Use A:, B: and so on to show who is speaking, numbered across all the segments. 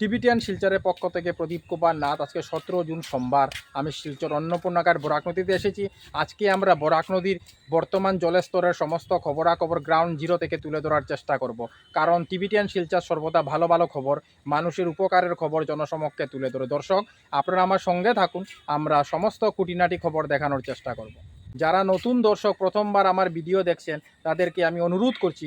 A: Tibetan শিলচরের পক্ষ থেকে প্রদীপ কুমার নাথ। আজকে সতেরো জুন সোমবার। আমি শিলচর অন্নপূর্ণাকার বরাক নদীতে এসেছি। আজকে আমরা বরাক নদীর বর্তমান জলস্তরের সমস্ত খবরাখবর গ্রাউন্ড জিরো থেকে তুলে ধরার চেষ্টা করব। কারণ টিবিটিয়ান শিলচর সর্বদা ভালো ভালো খবর। মানুষের উপকারের খবর জনসমক্ষে তুলে ধরে। দর্শক, আপনারা আমার সঙ্গে থাকুন। আমরা সমস্ত খুঁটিনাটি খবর দেখানোর চেষ্টা করব। যারা নতুন দর্শক, প্রথমবার আমার ভিডিও দেখছেন, তাদেরকে আমি অনুরোধ করছি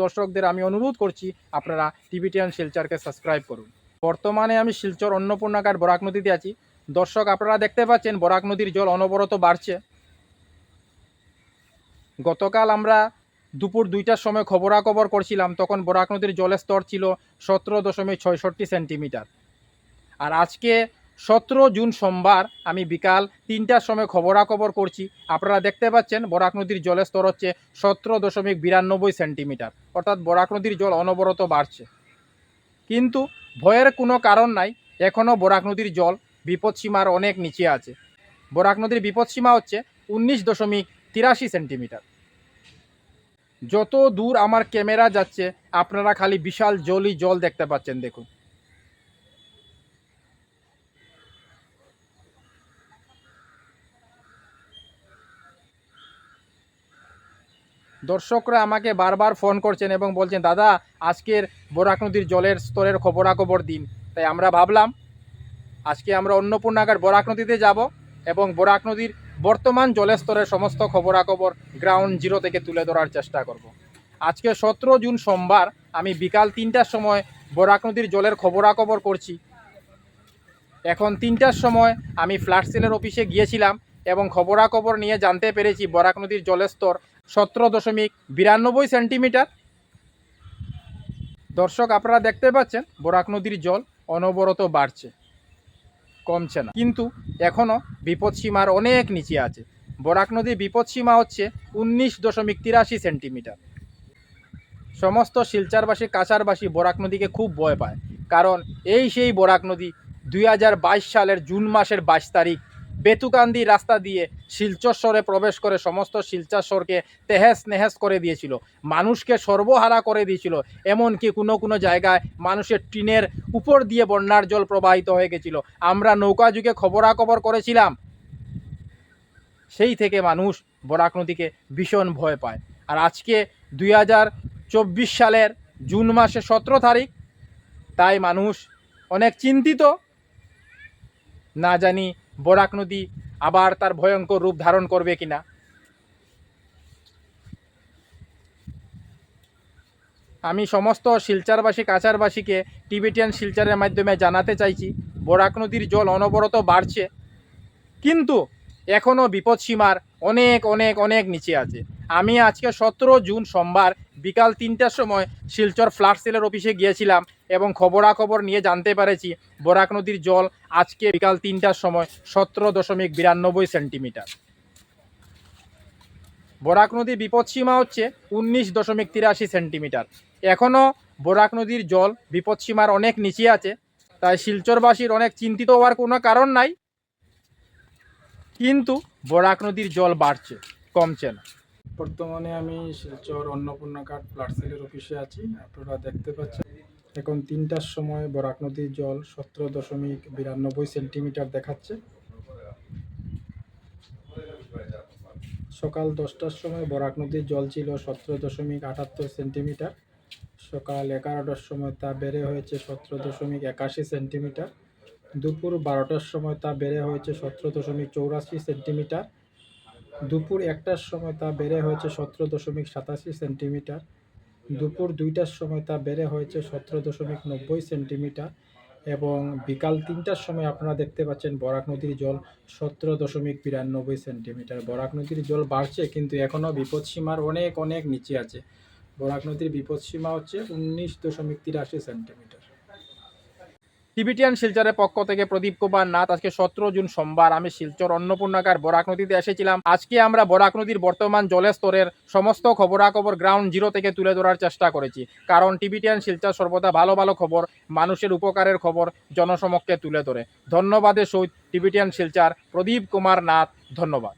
A: দর্শকদের আমি অনুরোধ করছি, আপনারা টিভিটিয়ান শিলচরকে সাবস্ক্রাইব করুন। বর্তমানে আমি শিলচর অন্নপূর্ণাকার বরাক নদীতে আছি। দর্শক, আপনারা দেখতে পাচ্ছেন বরাক নদীর জল অনবরত বাড়ছে। গতকাল আমরা দুপুর দুইটার সময় খবরাখবর করছিলাম, তখন বরাক নদীর জলের স্তর ছিল সতেরো দশমিক ছয়ষট্টি সেন্টিমিটার। আর আজকে সতেরো জুন সোমবার আমি বিকাল তিনটার সময় খবরাখবর করছি। আপনারা দেখতে পাচ্ছেন, বরাক নদীর জলের স্তর হচ্ছে সতেরো দশমিক বিরানব্বই সেন্টিমিটার। অর্থাৎ বরাক নদীর জল অনবরত বাড়ছে। কিন্তু ভয়ের কোনো কারণ নাই, এখনও বরাক নদীর জল বিপদসীমার অনেক নিচে আছে। বরাক নদীর বিপদসীমা হচ্ছে উনিশ দশমিক তিরাশি সেন্টিমিটার। যত দূর আমার ক্যামেরা যাচ্ছে, আপনারা খালি বিশাল জলই জল দেখতে পাচ্ছেন, দেখুন। দর্শকরা আমাকে বারবার ফোন করছেন এবং বলছেন, দাদা, আজকের বরাক নদীর জলের স্তরের খবরাখবর দিন। তাই আমরা ভাবলাম, আজকে আমরা অন্নপূর্ণাগার বরাক নদীতে যাব এবং বরাক নদীর বর্তমান জলের স্তরের সমস্ত খবরাখবর গ্রাউন্ড জিরো থেকে তুলে ধরার চেষ্টা করব। আজকে সতেরো জুন সোমবার, আমি বিকাল তিনটার সময় বরাক নদীর জলের খবরাখবর করছি। এখন তিনটার সময় আমি ফ্ল্যাট সেলের অফিসে গিয়েছিলাম। এবং খবরাখবর নিয়ে জানতে পেরেছি বরাক নদীর জলের স্তর সতেরো দশমিক বিরানব্বই সেন্টিমিটার। দর্শক, আপনারা দেখতে পাচ্ছেন, বরাক নদীর জল অনবরত বাড়ছে, কমছে না। কিন্তু এখনও বিপদসীমার অনেক নিচে আছে। বরাক নদীর বিপদসীমা হচ্ছে উনিশ দশমিক তিরাশি সেন্টিমিটার। সমস্ত শিলচারবাসী কাছারবাসী বরাক নদীকে খুব ভয় পায়। কারণ এই সেই বরাক নদী দুই হাজার বাইশ সালের জুন মাসের বাইশ তারিখ বেতুকান্দি রাস্তা দিয়ে শিলচর প্রবেশ করে সমস্ত শিলচারকে তেহেস নেহেস করে দিয়েছিল। মানুষকে সর্বহারা করে দিয়েছিল। এমনকি কোনো কোনো জায়গায় মানুষের টিনের উপর দিয়ে বন্যার জল প্রবাহিত হয়ে গেছিল। আমরা নৌকা যুগে খবরাখবর করেছিলাম। সেই থেকে মানুষ বরাক নদীকে ভীষণ ভয় পায়। আর আজকে দুই সালের জুন মাসে সতেরো তারিখ, তাই মানুষ অনেক চিন্তিত। না জানি বরাক নদী আবার তার ভয়ঙ্কর রূপ ধারণ করবে কিনা? আমি সমস্ত শিলচারবাসী, কাছারবাসীকে টিবেটিয়ান শিলচারের মাধ্যমে জানাতে চাইছি, বরাক নদীর জল অনবরত বাড়ছে, কিন্তু এখনও বিপদসীমার অনেক অনেক অনেক নিচে আছে। আমি আজকে সতেরো জুন সোমবার বিকাল তিনটার সময় শিলচর ফ্ল্যাট সেলের অফিসে গিয়েছিলাম এবং খবরাখবর নিয়ে জানতে পেরেছি বরাক নদীর জল আজকে বিকাল তিনটার সময় সতেরো দশমিক বিরানব্বই সেন্টিমিটার। বরাক নদীর বিপদসীমা হচ্ছে উনিশ দশমিক তিরাশি সেন্টিমিটার। এখনও বরাক নদীর জল বিপদসীমার অনেক নিচে আছে, তাই শিলচরবাসীর অনেক চিন্তিত হওয়ার কোনো কারণ নাই। কিন্তু বরাক নদীর জল বাড়ছে, কমছে না। বর্তমানে আমি শিলচর অন্নপূর্ণাঘাট প্লাটসেলের অফিসে আছি। আপনারা দেখতে পাচ্ছেন, এখন তিনটার সময় বরাক নদীর জল সতেরো দশমিক বিরানব্বই সেন্টিমিটার দেখাচ্ছে। সকাল দশটার সময় বরাক নদীর জল ছিল সতেরো দশমিক আটাত্তর সেন্টিমিটার। সকাল এগারোটার সময় তা বেড়ে হয়েছে সতেরো দশমিক একাশি সেন্টিমিটার। দুপুর বারোটার সময় তা বেড়ে হয়েছে সতেরো দশমিক চৌরাশি সেন্টিমিটার। দুপুর একটার সময় তা বেড়ে হয়েছে সতেরো দশমিক সাতাশি সেন্টিমিটার। দুপুর দুইটার সময় তা বেড়ে হয়েছে সতেরো দশমিক নব্বই সেন্টিমিটার এবং বিকাল তিনটার সময় আপনারা দেখতে পাচ্ছেন বরাক নদীর জল সতেরো দশমিক বিরানব্বই সেন্টিমিটার। বরাক নদীর জল বাড়ছে কিন্তু এখনও বিপদসীমার অনেক অনেক নিচে আছে। বরাক নদীর বিপদসীমা হচ্ছে উনিশ দশমিক তিরাশি সেন্টিমিটার। টিবিটিয়ান শিলচরের পক্ষ থেকে প্রদীপ কুমার নাথ, আজকে সতেরো জুন সোমবার, আমি শিলচর অন্নপূর্ণাকার বরাক নদীতে এসেছিলাম। আজকে আমরা বরাক নদীর বর্তমান জলের স্তরের সমস্ত খবরাখবর গ্রাউন্ড জিরো থেকে তুলে ধরার চেষ্টা করেছি। কারণ টিবিটিয়ান শিলচর সর্বদা ভালো ভালো খবর, মানুষের উপকারের খবর জনসমক্ষে তুলে ধরে। ধন্যবাদের সহিত টিবিটিয়ান শিলচর প্রদীপ কুমার নাথ, ধন্যবাদ।